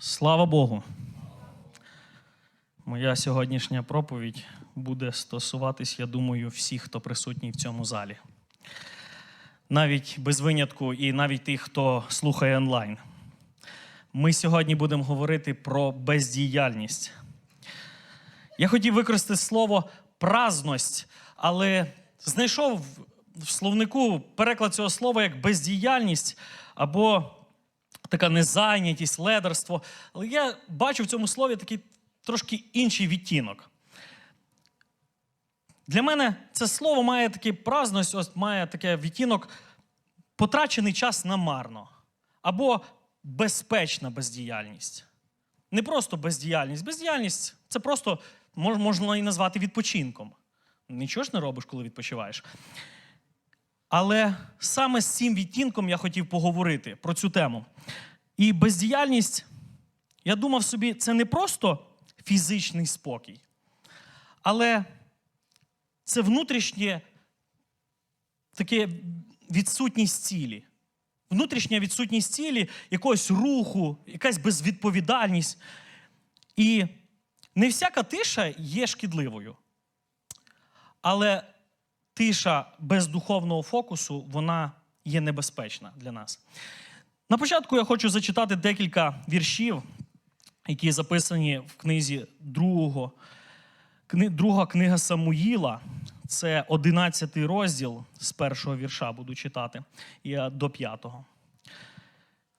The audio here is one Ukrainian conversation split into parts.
Слава Богу. Моя сьогоднішня проповідь буде стосуватись, я думаю, всіх, хто присутній в цьому залі. Навіть без винятку, і навіть тих, хто слухає онлайн. Ми сьогодні будемо говорити про бездіяльність. Я хотів використати слово праздність, але знайшов в словнику переклад цього слова як бездіяльність або така незайнятість, ледерство. Але я бачу в цьому слові такий трошки інший відтінок. Для мене це слово має такий праздність, ось має таке відтінок потрачений час намарно. Або безпечна бездіяльність. Не просто бездіяльність. Бездіяльність це просто можна і назвати відпочинком. Нічого ж не робиш, коли відпочиваєш. Але саме з цим відтінком я хотів поговорити про цю тему. І бездіяльність, я думав собі, це не просто фізичний спокій, але це внутрішнє таке відсутність цілі. Внутрішня відсутність цілі, якогось руху, якась безвідповідальність. І не всяка тиша є шкідливою. Але тиша без духовного фокусу, вона є небезпечна для нас. На початку я хочу зачитати декілька віршів, які записані в книзі другого, друга книга Самуїла. Це 11 розділ з першого вірша буду читати і до п'ятого.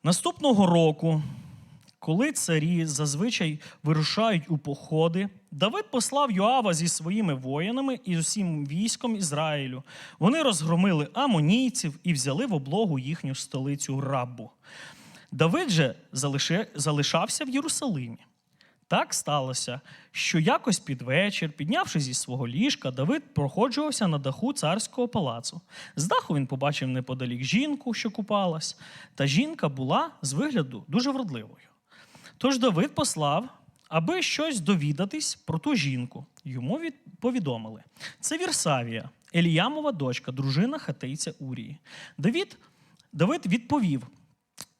Наступного року, коли царі зазвичай вирушають у походи, Давид послав Йоава зі своїми воїнами і з усім військом Ізраїлю. Вони розгромили амонійців і взяли в облогу їхню столицю Раббу. Давид же залишався в Єрусалимі. Так сталося, що якось під вечір, піднявши зі свого ліжка, Давид проходжувався на даху царського палацу. З даху він побачив неподалік жінку, що купалась, та жінка була з вигляду дуже вродливою. Тож Давид послав, аби щось довідатись про ту жінку. Йому від... повідомили. Це Вірсавія, Еліямова дочка, дружина хатейця Урії. Давид, Давид відповів,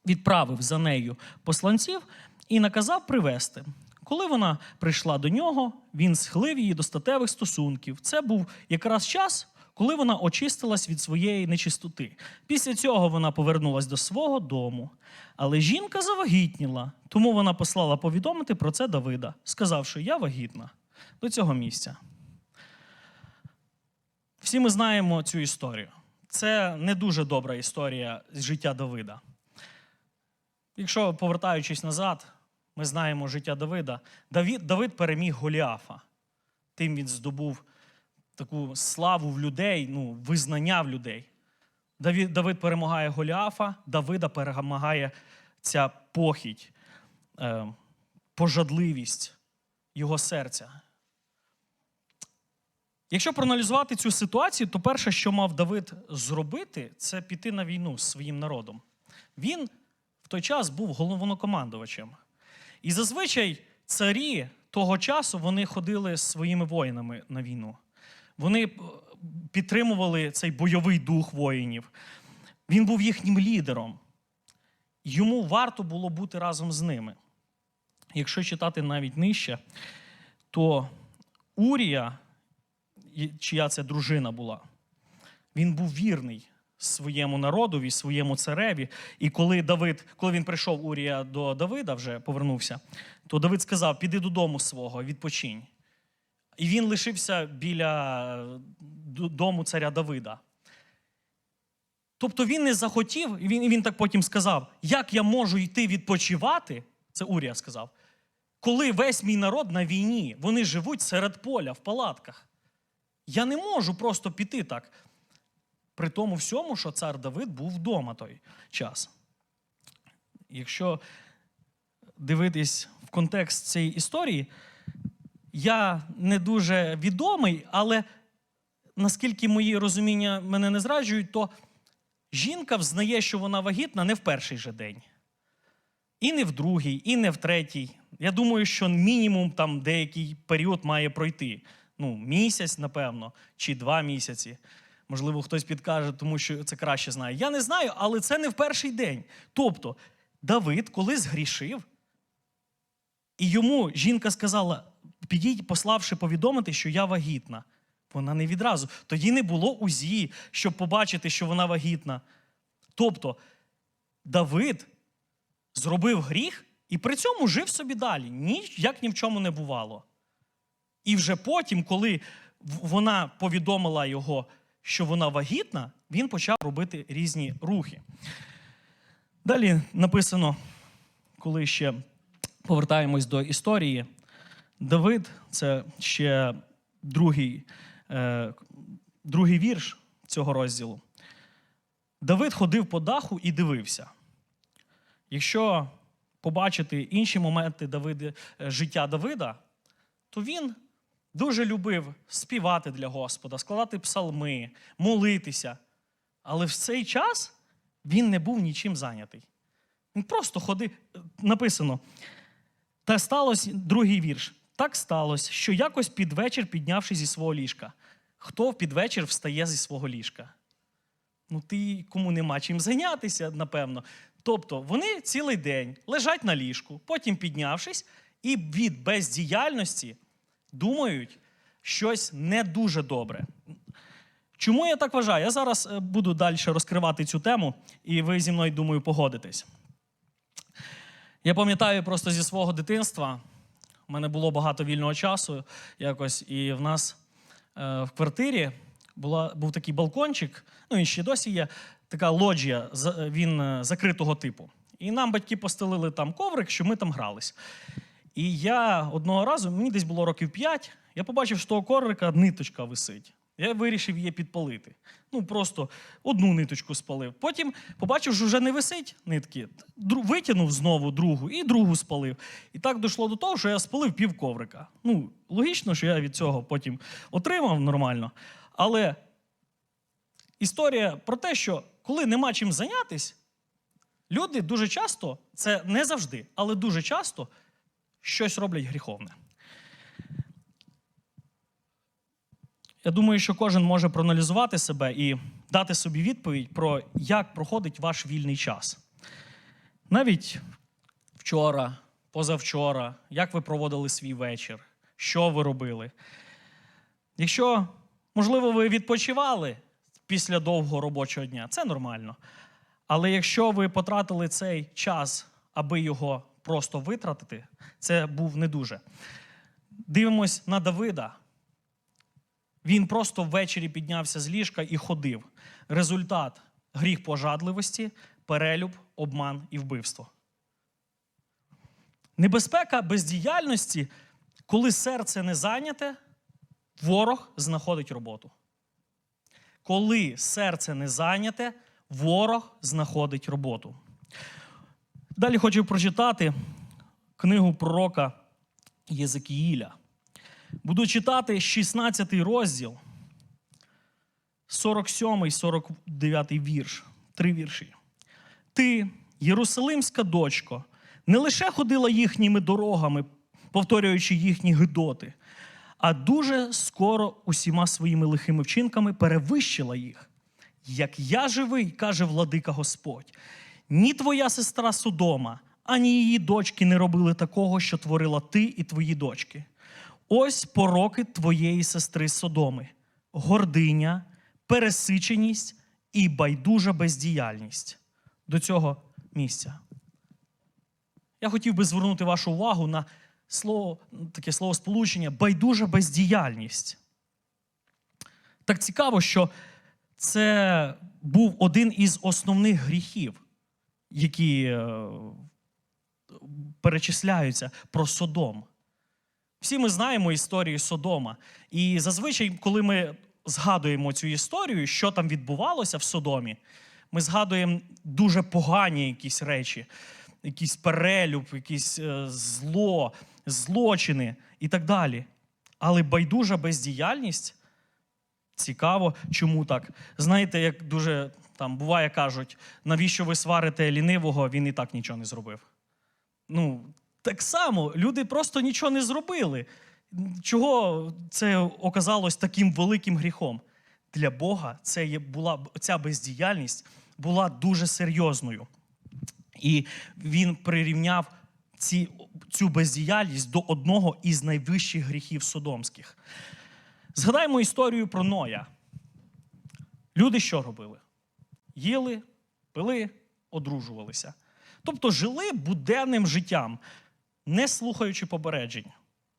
відправив за нею посланців і наказав привезти. Коли вона прийшла до нього, він схилив її до статевих стосунків. Це був якраз час, коли вона очистилась від своєї нечистоти. Після цього вона повернулась до свого дому. Але жінка завагітніла, тому вона послала повідомити про це Давида, сказавши: Я вагітна до цього місця. Всі ми знаємо цю історію. Це не дуже добра історія з життя Давида. Якщо повертаючись назад, ми знаємо життя Давида. Давид, Давид переміг Голіафа. Тим він здобув таку славу в людей, ну, визнання в людей. Давид, Давид перемагає Голіафа, Давида перемагає ця похідь, е, пожадливість його серця. Якщо проаналізувати цю ситуацію, то перше, що мав Давид зробити, це піти на війну з своїм народом. Він в той час був головнокомандувачем. І зазвичай царі того часу вони ходили з своїми воїнами на війну. Вони підтримували цей бойовий дух воїнів. Він був їхнім лідером. Йому варто було бути разом з ними. Якщо читати навіть нижче, то Урія, чия це дружина була, він був вірний своєму народові, своєму цареві. І коли Давид, коли він прийшов Урія до Давида, вже повернувся, то Давид сказав: піди додому свого, відпочинь. І він лишився біля е, дому царя Давида. Тобто він не захотів, і він, він так потім сказав: як я можу йти відпочивати, це Урія сказав, коли весь мій народ на війні, вони живуть серед поля, в палатках. Я не можу просто піти так. При тому всьому, що цар Давид був вдома той час. Якщо дивитись в контекст цієї історії, я не дуже відомий, але наскільки мої розуміння мене не зраджують, то жінка взнає, що вона вагітна не в перший же день. І не в другий, і не в третій. Я думаю, що мінімум там деякий період має пройти. Ну, місяць, напевно, чи два місяці. Можливо, хтось підкаже, тому що це краще знає. Я не знаю, але це не в перший день. Тобто, Давид, коли згрішив, І йому жінка сказала: підіть, пославши повідомити, що я вагітна. Вона не відразу. Тоді не було УЗІ, щоб побачити, що вона вагітна. Тобто Давид зробив гріх і при цьому жив собі далі, ні, як ні в чому не бувало. І вже потім, коли вона повідомила його, що вона вагітна, він почав робити різні рухи. Далі написано, коли ще повертаємось до історії, Давид це ще другий, е, другий вірш цього розділу. Давид ходив по даху і дивився. Якщо побачити інші моменти Давиди, е, життя Давида, то він дуже любив співати для Господа, складати псалми, молитися. Але в цей час він не був нічим зайнятий. Він просто ходив. Написано. Та сталося другий вірш. Так сталося, що якось під вечір, піднявши зі свого ліжка. Хто в підвечір встає зі свого ліжка? Ну, ти кому нема чим зайнятися, напевно. Тобто вони цілий день лежать на ліжку, потім піднявшись, і від бездіяльності думають щось не дуже добре. Чому я так вважаю? Я зараз е, буду далі розкривати цю тему, і ви зі мною, думаю, погодитесь. Я пам'ятаю просто зі свого дитинства, у мене було багато вільного часу якось, і в нас е, в квартирі була, був такий балкончик, ну і ще досі є, така лоджія, за- він е, закритого типу. І нам батьки постелили там коврик, що ми там грались. І я одного разу, мені десь було років 5, я побачив, що того коврика ниточка висить. Я вирішив її підпалити. Ну, просто одну ниточку спалив. Потім побачив, що вже не висить нитки. Дру- Витягнув знову другу і другу спалив. І так дійшло до того, що я спалив пів коврика. Ну, логічно, що я від цього потім отримав нормально. Але історія про те, що коли нема чим зайнятись, люди дуже часто, це не завжди, але дуже часто щось роблять гріховне. Я думаю, що кожен може проаналізувати себе і дати собі відповідь про як проходить ваш вільний час. Навіть вчора, позавчора, як ви проводили свій вечір, що ви робили. Якщо, можливо, ви відпочивали після довгого робочого дня, це нормально. Але якщо ви потратили цей час, аби його просто витратити, це був не дуже. Дивимось на Давида. Він просто ввечері піднявся з ліжка і ходив. Результат гріх пожадливості, перелюб, обман і вбивство. Небезпека бездіяльності, коли серце не зайняте, ворог знаходить роботу. Коли серце не зайняте, ворог знаходить роботу. Далі хочу прочитати книгу пророка Єзекіїля. Буду читати 16 розділ, 47, 49 вірш, три вірші. Ти, Єрусалимська дочко, не лише ходила їхніми дорогами, повторюючи їхні гидоти, а дуже скоро усіма своїми лихими вчинками перевищила їх. Як я живий, каже владика Господь, ні твоя сестра Содома, ані її дочки не робили такого, що творила ти і твої дочки. Ось пороки твоєї сестри Содоми: гординя, пересиченість і байдужа бездіяльність до цього місця. Я хотів би звернути вашу увагу на слово, таке слово сполучення байдужа бездіяльність. Так цікаво, що це був один із основних гріхів, які е, перечисляються про Содом. Всі ми знаємо історію Содома. І зазвичай, коли ми згадуємо цю історію, що там відбувалося в Содомі, ми згадуємо дуже погані якісь речі, якийсь перелюб, якісь е, зло, злочини і так далі. Але байдужа бездіяльність цікаво, чому так. Знаєте, як дуже там буває, кажуть, навіщо ви сварите лінивого, він і так нічого не зробив. Ну, так само люди просто нічого не зробили. Чого це оказалось таким великим гріхом? Для Бога це була, ця бездіяльність була дуже серйозною. І він прирівняв ці, цю бездіяльність до одного із найвищих гріхів содомських. Згадаємо історію про Ноя. Люди що робили? Їли, пили, одружувалися. Тобто жили буденним життям, не слухаючи попереджень.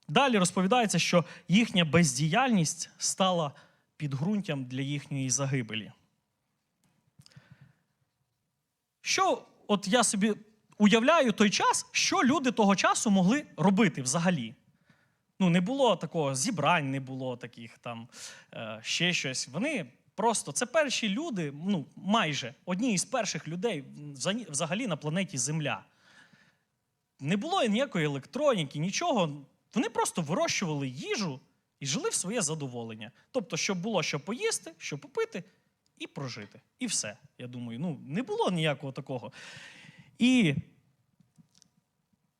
Далі розповідається, що їхня бездіяльність стала підґрунтям для їхньої загибелі. Що, от я собі уявляю той час, що люди того часу могли робити взагалі? Ну, не було такого зібрань, не було таких там е, ще щось. Вони просто це перші люди, ну майже одні із перших людей взагалі на планеті Земля. Не було ніякої електроніки, нічого. Вони просто вирощували їжу і жили в своє задоволення. Тобто, щоб було що поїсти, що попити і прожити. І все. Я думаю, ну не було ніякого такого. І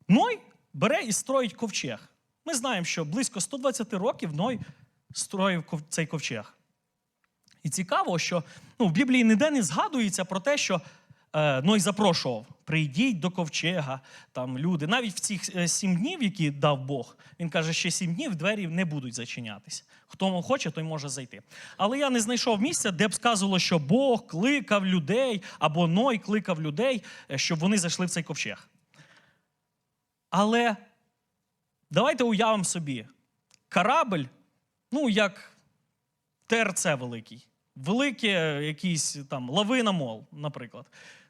Ной бере і строїть ковчег. Ми знаємо, що близько 120 років Ной строїв цей ковчег. І цікаво, що ну, в Біблії ніде не згадується про те, що е, Ной запрошував: прийдіть до ковчега, там люди. Навіть в цих е, сім днів, які дав Бог, він каже, що сім днів двері не будуть зачинятися. Хто хоче, той може зайти. Але я не знайшов місця, де б сказано, що Бог кликав людей, або Ной кликав людей, е, щоб вони зайшли в цей ковчег. Але давайте уявимо собі, корабль, ну, як ТРЦ великий, велике якийсь там лавина-мол, наприклад.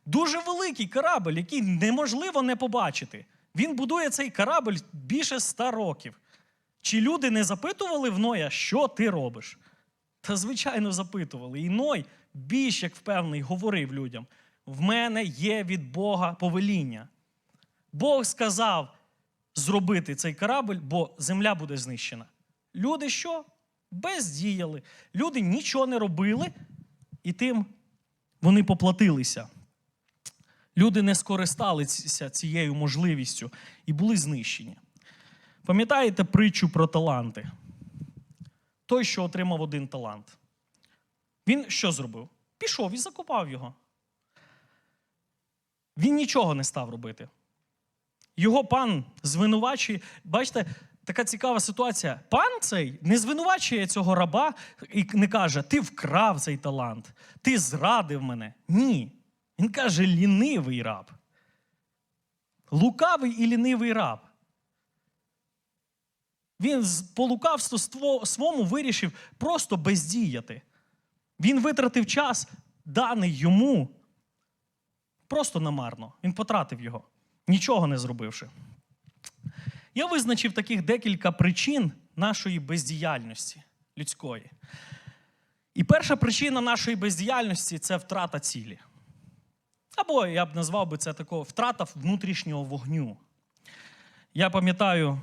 Дуже великий корабль, який неможливо не побачити. Він будує цей корабль більше ста років. Чи люди не запитували в Ноя, що ти робиш? Та, звичайно, запитували. І Ной більш як впевнений говорив людям: в мене є від Бога повеління. Бог сказав зробити цей корабль, бо земля буде знищена. Люди що? Бездіяли. Люди нічого не робили, і тим вони поплатилися. Люди не скористалися цією можливістю і були знищені. Пам'ятаєте притчу про таланти? Той, що отримав один талант. Він що зробив? Пішов і закопав його. Він нічого не став робити. Його пан звинувачує. Бачите, така цікава ситуація. Пан цей не звинувачує цього раба і не каже: Ти вкрав цей талант, ти зрадив мене. Ні. Він каже, лінивий раб. Лукавий і лінивий раб. Він по лукавству свому вирішив просто бездіяти. Він витратив час, даний йому, просто намарно. Він потратив його, нічого не зробивши. Я визначив таких декілька причин нашої бездіяльності людської. І перша причина нашої бездіяльності це втрата цілі. Або я б назвав би це такого втрата внутрішнього вогню. Я пам'ятаю,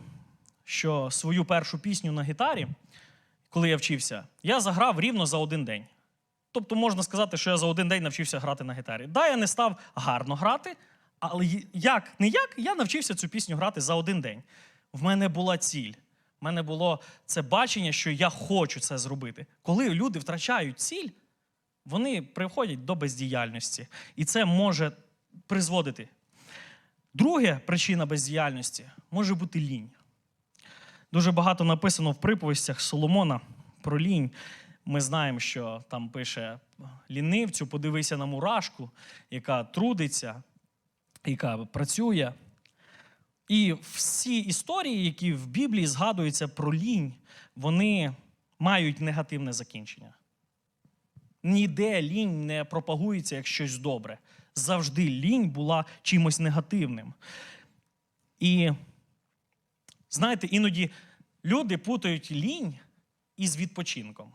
що свою першу пісню на гітарі, коли я вчився, я заграв рівно за один день. Тобто можна сказати, що я за один день навчився грати на гітарі. Да, я не став гарно грати, але як не як, я навчився цю пісню грати за один день. В мене була ціль. В мене було це бачення, що я хочу це зробити. Коли люди втрачають ціль, вони приходять до бездіяльності. І це може призводити. Друга причина бездіяльності може бути лінь. Дуже багато написано в приповістях Соломона про лінь. Ми знаємо, що там пише лінивцю, подивися на мурашку, яка трудиться, яка працює. І всі історії, які в Біблії згадуються про лінь, вони мають негативне закінчення. Ніде лінь не пропагується як щось добре. Завжди лінь була чимось негативним. І знаєте, іноді люди путають лінь із відпочинком.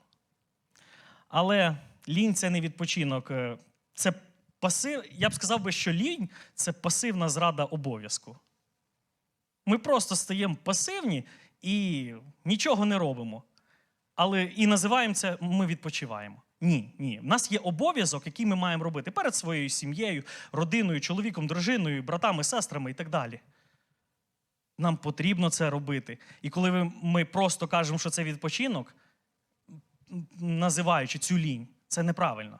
Але лінь це не відпочинок. е, Це пасив. Я б сказав би, що лінь це пасивна зрада обов'язку. Ми просто стаємо пасивні і нічого не робимо. Але і називаємо це ми відпочиваємо. Ні, ні. У нас є обов'язок, який ми маємо робити перед своєю сім'єю, родиною, чоловіком, дружиною, братами, сестрами і так далі. Нам потрібно це робити. І коли ми просто кажемо, що це відпочинок, називаючи цю лінь, це неправильно.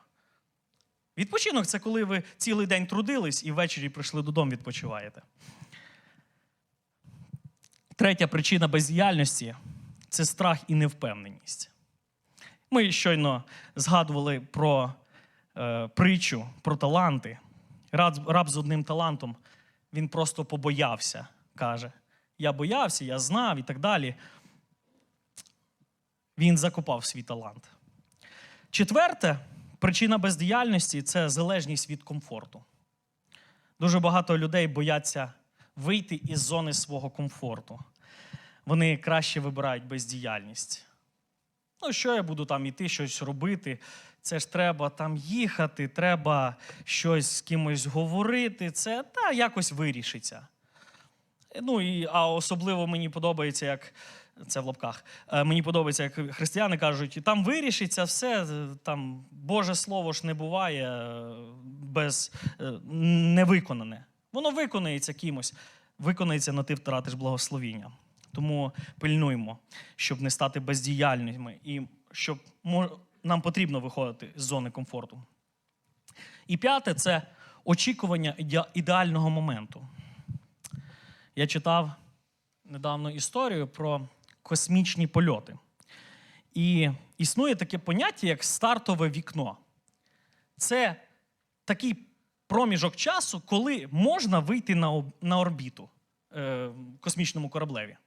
Відпочинок це коли ви цілий день трудились і ввечері прийшли додому, відпочиваєте. Третя причина бездіяльності це страх і невпевненість. Ми щойно згадували про е, притчу, про таланти. Раб, раб з одним талантом, він просто побоявся, каже. Я боявся, я знав і так далі. Він закопав свій талант. Четверте, причина бездіяльності це залежність від комфорту. Дуже багато людей бояться вийти із зони свого комфорту. Вони краще вибирають бездіяльність. Ну, що я буду там іти, щось робити? Це ж треба там їхати, треба щось з кимось говорити. Це та якось вирішиться. Ну і а особливо мені подобається, як це в лапках. е, Мені подобається, як християни кажуть, там вирішиться все, е, там Боже Слово ж не буває е, без невиконане. Воно виконається кимось, виконається, на ти втратиш благословіння. Тому пильнуємо, щоб не стати бездіяльними і щоб нам потрібно виходити з зони комфорту. І п'яте це очікування ідеального моменту. Я читав недавно історію про космічні польоти. І існує таке поняття, як стартове вікно. Це такий проміжок часу, коли можна вийти на, орбіту е, космічному кораблеві.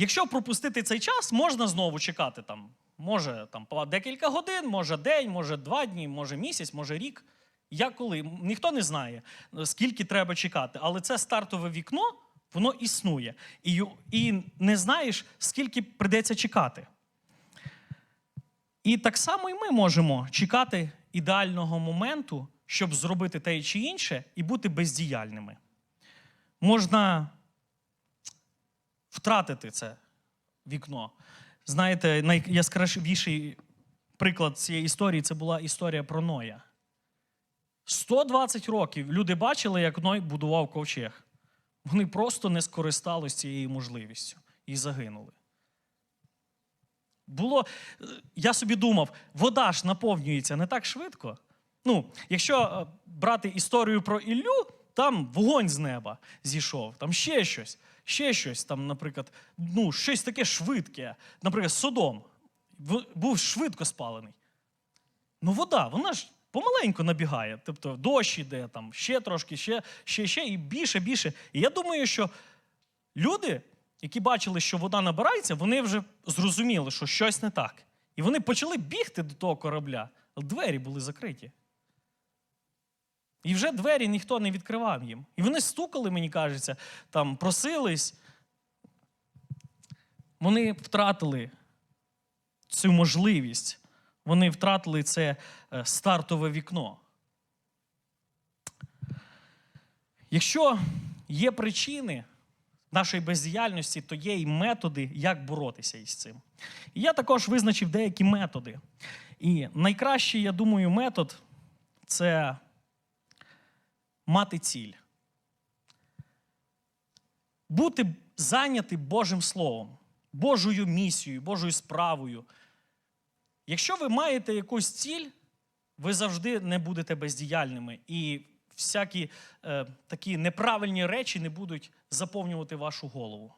Якщо пропустити цей час, можна знову чекати там. Може там декілька годин, може день, може два дні, може місяць, може рік. Як коли? Ніхто не знає, скільки треба чекати. Але це стартове вікно, воно існує. І, і не знаєш, скільки прийдеться чекати. І так само і ми можемо чекати ідеального моменту, щоб зробити те чи інше, і бути бездіяльними. Можна втратити це вікно. Знаєте, найяскравіший приклад цієї історії це була історія про Ноя. 120 років люди бачили, як Ной будував ковчег. Вони просто не скористались цією можливістю і загинули. Було, е, я собі думав, вода ж наповнюється не так швидко. Ну, якщо е, брати історію про Іллю, там вогонь з неба зійшов, там ще щось, ще щось, там, наприклад, ну, щось таке швидке. Наприклад, Содом був швидко спалений. Ну, вода, вона ж помаленьку набігає. Тобто дощ іде, там, ще трошки, ще, ще, ще, і більше, більше. І я думаю, що люди, які бачили, що вода набирається, вони вже зрозуміли, що щось не так. І вони почали бігти до того корабля, але двері були закриті. І вже двері ніхто не відкривав їм. І вони стукали, мені кажеться, там просились. Вони втратили цю можливість. Вони втратили це е, стартове вікно. Якщо є причини нашої бездіяльності, то є і методи, як боротися із цим. І я також визначив деякі методи. І найкращий, я думаю, метод це мати ціль. Бути зайняти Божим Словом, Божою місією, Божою справою. Якщо ви маєте якусь ціль, ви завжди не будете бездіяльними. І всякі е, такі неправильні речі не будуть заповнювати вашу голову.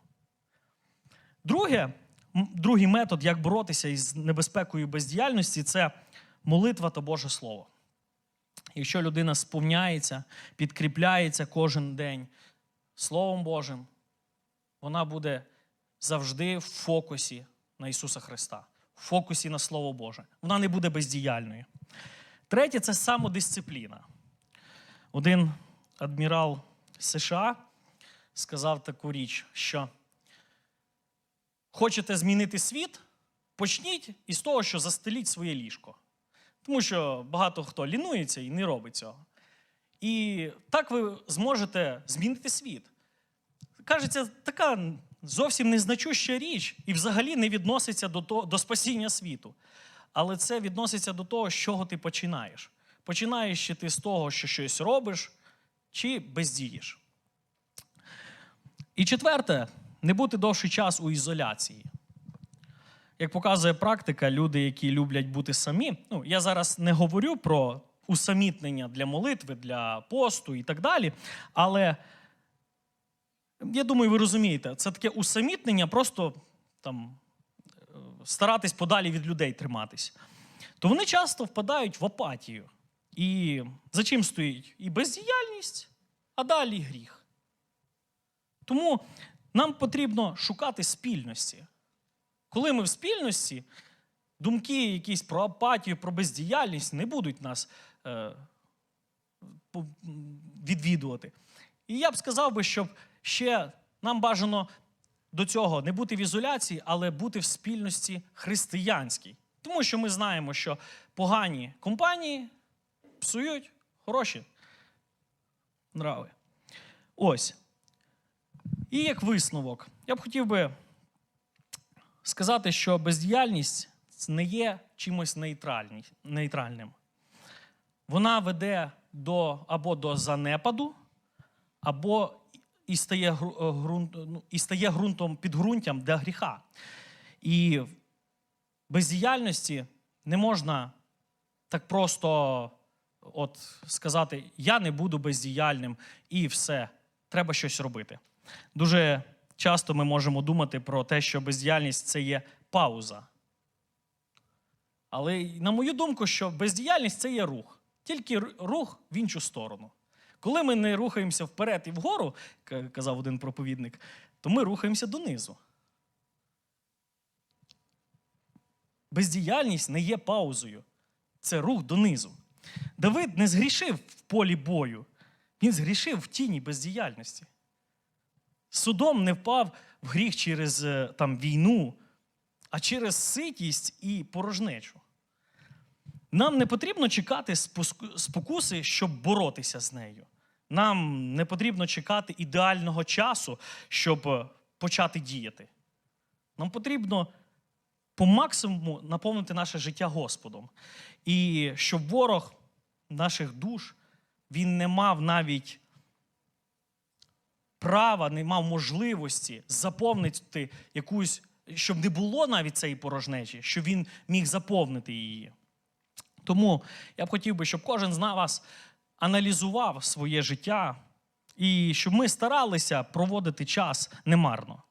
Друге, другий метод, як боротися із небезпекою бездіяльності, це молитва та Боже Слово. Якщо людина сповняється, підкріпляється кожен день Словом Божим, вона буде завжди в фокусі на Ісуса Христа, в фокусі на Слово Боже. Вона не буде бездіяльною. Третє це самодисципліна. Один адмірал США сказав таку річ, що хочете змінити світ, почніть із того, що застеліть своє ліжко. Тому що багато хто лінується і не робить цього. І так ви зможете змінити світ. Кажеться, така зовсім незначуща річ і взагалі не відноситься до, того, до спасіння світу. Але це відноситься до того, з чого ти починаєш. Починаєш чи ти з того, що щось робиш, чи бездієш. І четверте, не бути довший час у ізоляції. Як показує практика, люди, які люблять бути самі, ну я зараз не говорю про усамітнення для молитви, для посту і так далі, але я думаю, ви розумієте, це таке усамітнення, просто там е, старатись подалі від людей триматись. То вони часто впадають в апатію. І за чим стоїть? І бездіяльність, а далі гріх. Тому нам потрібно шукати спільності. Коли ми в спільності, думки якісь про апатію, про бездіяльність не будуть нас е, відвідувати. І я б сказав би, щоб ще нам бажано до цього не бути в ізоляції, але бути в спільності християнській. Тому що ми знаємо, що погані компанії псують хороші нрави. Ось. І як висновок, я б хотів би сказати, що бездіяльність не є чимось нейтральним. Вона веде до, або до занепаду, або і стає, гру- е, ґрунт, ну, і стає ґрунтом підґрунтям для гріха. І бездіяльності не можна так просто от сказати: я не буду бездіяльним і все. Треба щось робити. Дуже часто ми можемо думати про те, що бездіяльність це є пауза. Але на мою думку, що бездіяльність це є рух. Тільки рух в іншу сторону. Коли ми не рухаємося вперед і вгору, казав один проповідник, то ми рухаємося донизу. Бездіяльність не є паузою. Це рух донизу. Давид не згрішив в полі бою, він згрішив в тіні бездіяльності. Судом не впав в гріх через е, там, війну, а через ситість і порожнечу. Нам не потрібно чекати спокуси, щоб боротися з нею. Нам не потрібно чекати ідеального часу, щоб е, почати діяти. Нам потрібно по максимуму наповнити наше життя Господом. І щоб ворог наших душ він не мав навіть права, не мав можливості заповнити якусь, щоб не було навіть цієї порожнечі, щоб він міг заповнити її. Тому я б хотів би, щоб кожен з нас аналізував своє життя і щоб ми старалися проводити час немарно,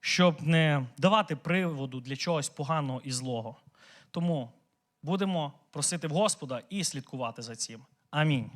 щоб не давати приводу для чогось поганого і злого. Тому будемо просити в Господа і слідкувати за цим. Амінь.